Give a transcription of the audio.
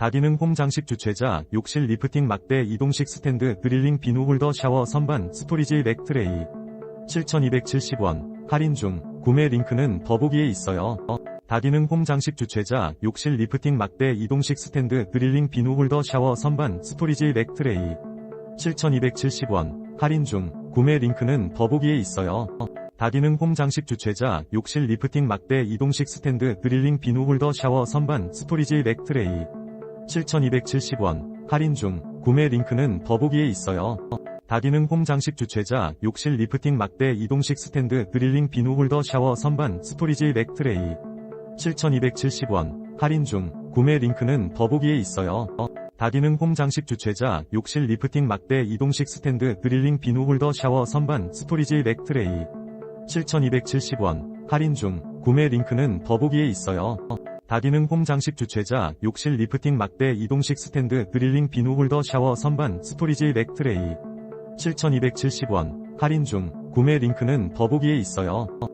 다기능 홈 장식 주최자 욕실 리프팅 막대 이동식 스탠드 드릴링 비누 홀더 샤워 선반 스토리지 렉 트레이. 7,270원. 할인 중. 구매 링크는 더보기에 있어요. 어, 다기능 홈 장식 주최자 욕실 리프팅 막대 이동식 스탠드 드릴링 비누 홀더 샤워 선반 스토리지 렉 트레이. 7,270원. 할인 중. 구매 링크는 더보기에 있어요. 어, 다기능 홈 장식 주최자 욕실 리프팅 막대 이동식 스탠드 드릴링 비누 홀더 샤워 선반 스토리지 렉 트레이 7,270원 할인 중 구매 링크는 더보기에 있어요. 어, 다기능 홈 장식 주최자 욕실 리프팅 막대 이동식 스탠드 드릴링 비누 홀더 샤워 선반 스토리지 렉 트레이 7,270원 할인 중 구매 링크는 더보기에 있어요. 어, 다기능 홈 장식 주최자 욕실 리프팅 막대 이동식 스탠드 드릴링 비누 홀더 샤워 선반 스토리지 렉 트레이 7,270원 할인 중 구매 링크는 더보기에 있어요. 어, 다기능 홈 장식 주최자 욕실 리프팅 막대 이동식 스탠드 드릴링 비누 홀더 샤워 선반 스토리지 렉 트레이. 7,270원. 할인 중. 구매 링크는 더보기에 있어요. 어,